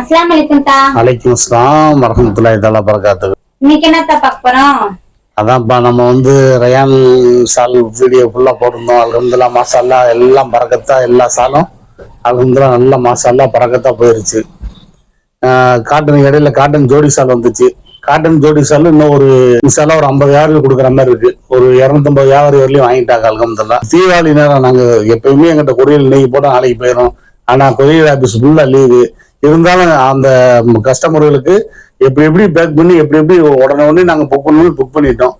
அஸ்லாம் வலைக்கும் தா. அலைக்கும் அஸ்லாம் வரமத்துல்லாஹி தஆலா பரகாத்து இன்னைக்கு என்னத்தா பார்க்க போறோம்? அதான்ப்பா நம்ம வந்து ரயான் சால் வீடியோ ஃபுல்லாக போட்டிருந்தோம். அல்ஹம்துல்லா மாசால்லா எல்லாம் பறக்கத்தா எல்லா சாலும் அல்ஹம்துல்லா நல்ல மாசால்லா பறக்கத்தா போயிருச்சு. காட்டன் இடையில காட்டன் ஜோடி சால் வந்துச்சு. காட்டன் ஜோடி சால் இன்னும் ஒரு இன்ஷால்லா ஒரு ஐம்பது யாருக்கு கொடுக்குற மாதிரி இருக்கு. ஒரு இரநூத்தம்பது வியாபாரி வரலையும் வாங்கிட்டாங்க அல்ஹம்துல்லா தீபாவளி நேரம் நாங்க எப்பயுமே எங்கிட்ட கொரியல் இன்னைக்கு போட்டோம் நாளைக்கு போயிடும் ஆனா கொரியர் ஆபீஸ் ஃபுல்லா லீவு இருந்தாலும் அந்த கஸ்டமர்களுக்கு எப்படி எப்படி பேக் பண்ணி எப்படி எப்படி உடனே உடனே நாங்கள் புக் பண்ணணும் புக் பண்ணிட்டோம்.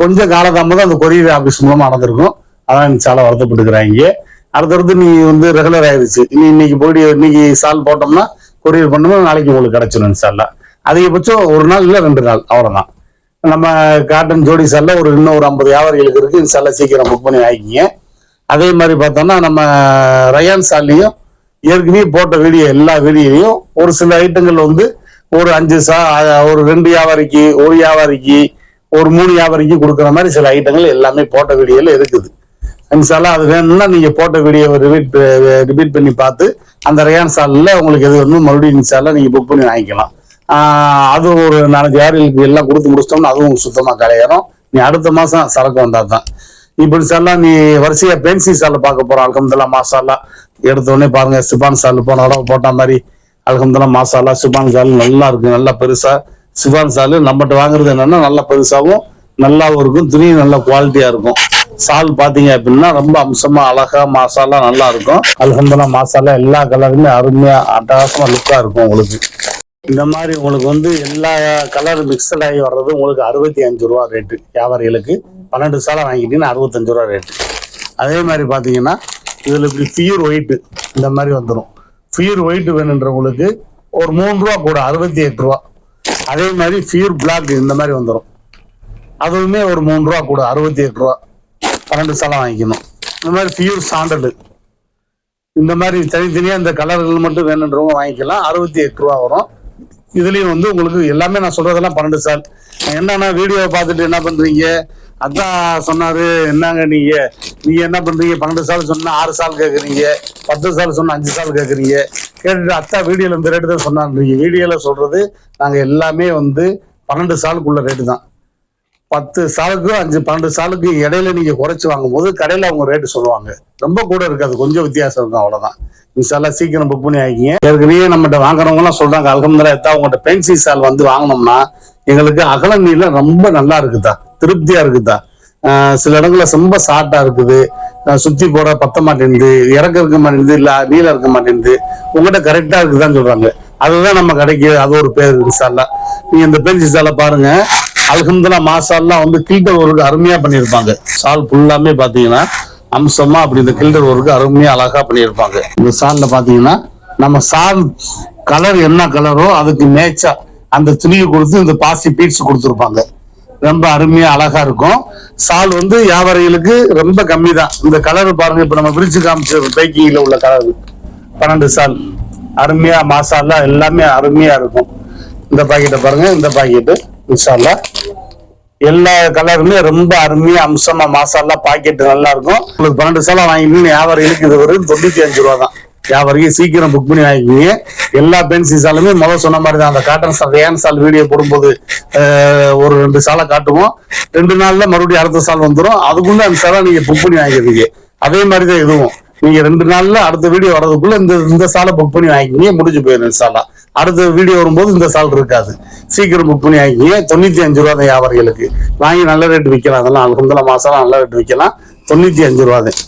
கொஞ்சம் காலதாமதம் அந்த கொரியர் ஆஃபீஸ் மூலமாக நடந்திருக்கும். அதான் சாலை வருத்தப்பட்டுக்கிறாங்க. அடுத்தடுத்து நீ வந்து ரெகுலர் ஆயிடுச்சு இனி இன்னைக்கு போயிட்டு இன்னைக்கு சால் போட்டோம்னா கொரியர் பண்ணோம்னா நாளைக்கு உங்களுக்கு கிடைச்சிடும் சால்ல அதிகபட்சம் ஒரு நாள் இல்லை ரெண்டு நாள். அவ்வளோதான் நம்ம காட்டன் ஜோடி சால்ல ஒரு இன்னும் ஒரு ஐம்பது வியாபாரிகளுக்கு இருக்கு. இந்த சாலை சீக்கிரம் புக் பண்ணி வாங்கிக்கிங்க. அதே மாதிரி பார்த்தோம்னா நம்ம ரயான் சால்லையும் ஏற்கனவே போட்ட வீடியோ எல்லா வீடியோலையும் ஒரு சில ஐட்டங்கள் வந்து ஒரு அஞ்சு சா ஒரு ரெண்டு வியாபாரிக்கு ஒரு வியாபாரிக்கு ஒரு மூணு வியாபாரிக்கு கொடுக்குற மாதிரி சில ஐட்டங்கள் எல்லாமே போட்ட வீடியோவில் இருக்குது. இன்ஷால்லா அது வேணும்னா நீங்க போட்ட வீடியோவை ரிப்பீட் ரிப்பீட் பண்ணி பார்த்து அந்த ரயான் சாலில் உங்களுக்கு எது வேணும் மறுபடியும் இன்ஷால்லா நீங்க புக் பண்ணி வாங்கிக்கலாம். அது ஒரு நாலஞ்சு யாருக்கு எல்லாம் கொடுத்து முடிச்சிட்டோம்னா அதுவும் சுத்தமாக சுத்தமா கலையிறோம் நீ அடுத்த மாதம் சரக்கு வந்தால் தான் இப்படி சார்லாம் நீ வரிசையா பென்சி சால பார்க்க போறோம் அலகம்துல்லா மாசாலா எடுத்த உடனே பாருங்க சிபான் சால் போன தடவை போட்ட மாதிரி அலகம்துல்லா மாசாலா சிபான் சால் நல்லா இருக்கு நல்லா பெருசா. சிபான் சால் நம்மகிட்ட வாங்குறது என்னன்னா நல்லா பெருசாவும் நல்லாவும் இருக்கும் துணியும் நல்ல குவாலிட்டியா இருக்கும். சால் பாத்தீங்க அப்படின்னா ரொம்ப அம்சமா அழகா மாசாலா நல்லா இருக்கும். அலகம்துல்லா மாசாலா எல்லா கலருமே அருமையா அட்டகாசமா லுக்கா இருக்கும் உங்களுக்கு. இந்த மாதிரி உங்களுக்கு வந்து எல்லா கலர் மிக்சட் ஆகி வர்றது உங்களுக்கு அறுபத்தி அஞ்சு ரூபா ரேட்டு வியாபாரிகளுக்கு பன்னெண்டு சாலை வாங்கிட்டீங்கன்னா அறுபத்தஞ்சு ரூபா ரேட்டு அதே மாதிரி பார்த்தீங்கன்னா இதில் இப்படி ஃபியூர் ஒயிட்டு இந்த மாதிரி வந்துடும் ஃபியூர் ஒயிட் வேணுன்றவங்களுக்கு ஒரு மூணு ரூபா கூட அறுபத்தி எட்டு ரூபா. அதே மாதிரி ஃபியூர் பிளாக் இந்த மாதிரி வந்துடும் அதுவுமே ஒரு மூணு ரூபா கூட அறுபத்தி எட்டு ரூபா. பன்னெண்டு சாலை வாங்கிக்கணும். இந்த மாதிரி ஃபியூர் சாண்டலு இந்த மாதிரி தனித்தனியாக இந்த கலர்கள் மட்டும் வேணுன்றவங்க வாங்கிக்கலாம். அறுபத்தி எட்டு ரூபா வரும். இதுலயும் வந்து உங்களுக்கு எல்லாமே நான் சொல்றதெல்லாம் பன்னெண்டு சால் என்னன்னா வீடியோவை பார்த்துட்டு என்ன பண்றீங்க? அதான் சொன்னாரு என்னங்க நீங்க? நீங்க என்ன பண்றீங்க? பன்னெண்டு சால் சொன்னா ஆறு சால் கேக்குறீங்க பத்து சால் சொன்னா அஞ்சு சால் கேக்குறீங்க. கேட்டுட்டு அத்தா வீடியோல இந்த ரேட்டு தான் சொன்னான்றீங்க வீடியோல சொல்றது நாங்க எல்லாமே வந்து பன்னெண்டு சாலுக்குள்ள ரேட்டு தான். பத்து சாலுக்கு அஞ்சு பன்னெண்டு சாலுக்கு இடையில நீங்க குறைச்சு வாங்கும்போது கடையில அவங்க ரேட்டு சொல்லுவாங்க. ரொம்ப கூட இருக்காது கொஞ்சம் வித்தியாசம் இருக்கும் அவ்வளவுதான். இன்ஷால்லா சீக்கிரம் புக் பண்ணி ஆகிங்க ஏற்கனவே நம்மகிட்ட வாங்குறவங்க எல்லாம் சொல்றாங்க அலகம்தரா எத்தா உங்கள்கிட்ட பென்சி சால் வந்து வாங்கினோம்னா எங்களுக்கு அகல நீளம் ரொம்ப நல்லா இருக்குதா? திருப்தியா இருக்குதா? சில இடங்கள்ல ரொம்ப ஷார்ட்டா இருக்குது. சுத்தி போட பத்த மாட்டேங்குது இறக்க இருக்க மாட்டேங்குது இல்ல நீல இருக்க மாட்டேங்குது. உங்ககிட்ட கரெக்டா இருக்குதான்னு சொல்றாங்க. அதுதான் நம்ம கடைக்கு அது ஒரு பேர் இன்ஷால்லா நீங்க இந்த பென்சி சாலை பாருங்க. அல்ஹம்துல்லா மாசாலாம் வந்து கில்டர் ஒர்க் அருமையா பண்ணியிருப்பாங்க சால் ஃபுல்லாமே பாத்தீங்கன்னா அம்சமா அப்படி இந்த கில்டர் ஒர்க் அருமையா அழகா பண்ணியிருப்பாங்க இந்த சால்ல பாத்தீங்கன்னா நம்ம சால் கலர் என்ன கலரோ அதுக்கு மேட்சா அந்த துணியை கொடுத்து இந்த பாசி பீட்ஸ் கொடுத்துருப்பாங்க. ரொம்ப அருமையா அழகா இருக்கும். சால் வந்து வியாபாரிகளுக்கு ரொம்ப கம்மி தான் இந்த கலர் பாருங்க இப்ப நம்ம விரிச்சு காமிச்சிருக்கோம் பேக்கிங்ல உள்ள கலர் பன்னெண்டு சால். அருமையா மாசாலா எல்லாமே அருமையா இருக்கும். இந்த பாக்கெட்டை பாருங்க இந்த பாக்கெட்டு இன்ஷால்லா எல்லா கலருமே ரொம்ப அருமையா அம்சமா மாசாலா பாக்கெட் நல்லா இருக்கும் உங்களுக்கு பன்னெண்டு சாலா வாங்கிட்டு வியாபாரம் இருக்குது வரும் தொண்ணூத்தி அஞ்சு ரூபா தான். வியாபாரிக்கு சீக்கிரம் புக் பண்ணி வாங்கிக்கிங்க எல்லா பென்சி சாலுமே முதல் சொன்ன மாதிரி தான் அந்த காட்டன் சால் ரேன் சால் வீடியோ போடும்போது ஒரு ரெண்டு சாலை காட்டுவோம். ரெண்டு நாள்ல மறுபடியும் அடுத்த சால் வந்துடும் அதுக்குள்ள அந்த சாலை நீங்க புக் பண்ணி வாங்கிக்கிறீங்க. அதே மாதிரி தான் இதுவும். நீங்க ரெண்டு நாள்ல அடுத்த வீடியோ வர்றதுக்குள்ள இந்த இந்த சாலை புக் பண்ணி வாங்கிக்கிங்க முடிஞ்சு போயிடும் சாலா அடுத்த வீடியோ வரும்போது இந்த சால் இருக்காது. சீக்கிரம் புக் பண்ணி ஆகிங்க தொண்ணூத்தி அஞ்சு ரூபா தான் வியாபாரிகளுக்கு? வாங்கி நல்ல ரேட் விற்கலாம். அதெல்லாம் அல்ஹம்துலில்லாஹ் மாசம் நல்ல ரேட் விற்கலாம். தொண்ணூத்தி அஞ்சு ரூபா தான்